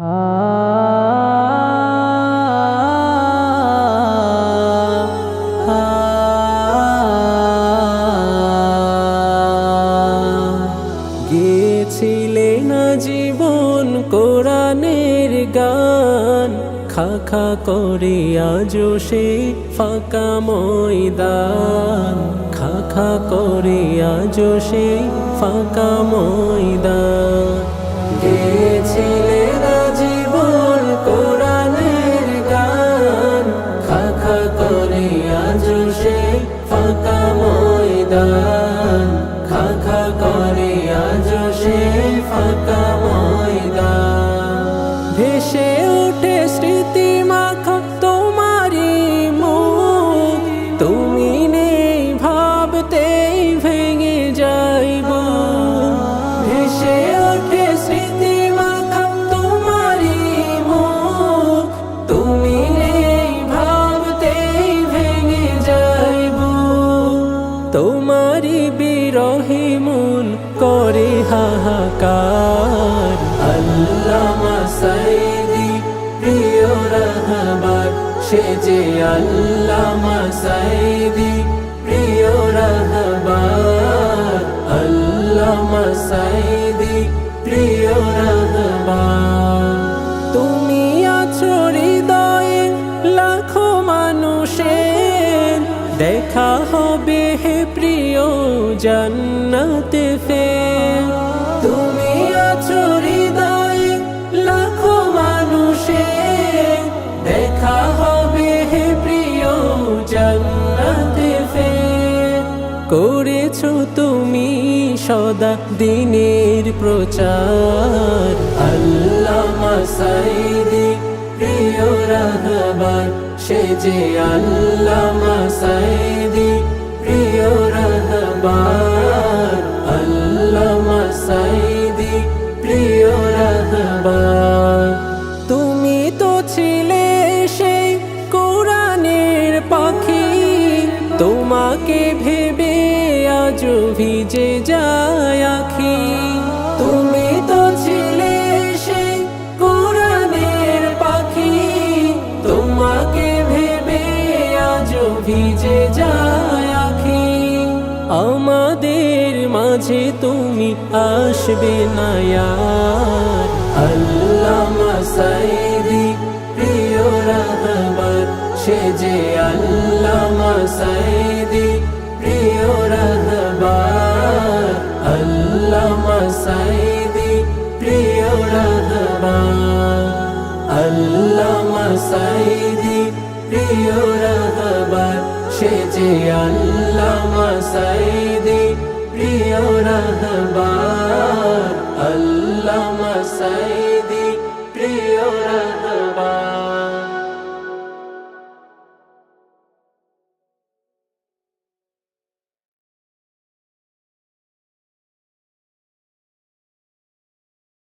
গেছিলে না জীবন কোরআনের গান? খাখা করে আজো সে ফাঁকা ময়দান। খাখা করে আজো সে ফাঁকা ময়দান। গেছিলে ময়দান খাখা করে আজো সে ফাঁকা ময়দা ভেসে ওঠে স্মৃতি মাখা করে হাহাকার। আল্লামা সাইদি, প্রিয় রাহবার, সে যে আল্লামা সাইদি, প্রিয় রাহবার। আল্লামা সাইদি, প্রিয় রাহবার। তুমি আছো হৃদয়ে লাখো মানুষের, দেখা হবে হে প্রিয় জান্নাতে ফের। তুমি আছো হৃদয়ে লাখো মানুষের। দেখা হবে হে প্রিয় জান্নাতে ফের। করেছ তুমি সদা দিনের প্রচার। আল্লামা সাইদি, প্রিয় রাহবার, সে যে আল্লামা সাইদি, প্রিয় আল্লামা প্রিয় তুমি তো ছিলে পাখি, তোমাকে ভেবে আজ ভিজে যায় তুমি তো ছিলে সেই কোরআনের পাখি, তোমাকে ভেবে আজ ভিজে যায় মাঝে তুমি আসবে না আল্লামা সাইদি প্রিয় রাহবার। সে যে আল্লামা সাইদি প্রিয় রাহবার। আল্লামা সাইদি প্রিয় রাহবার। আল্লামা সাইদি প্রিয় রাহবার। সে যে আল্লামা সাইদি রাহবার আল্লাহ রাহবার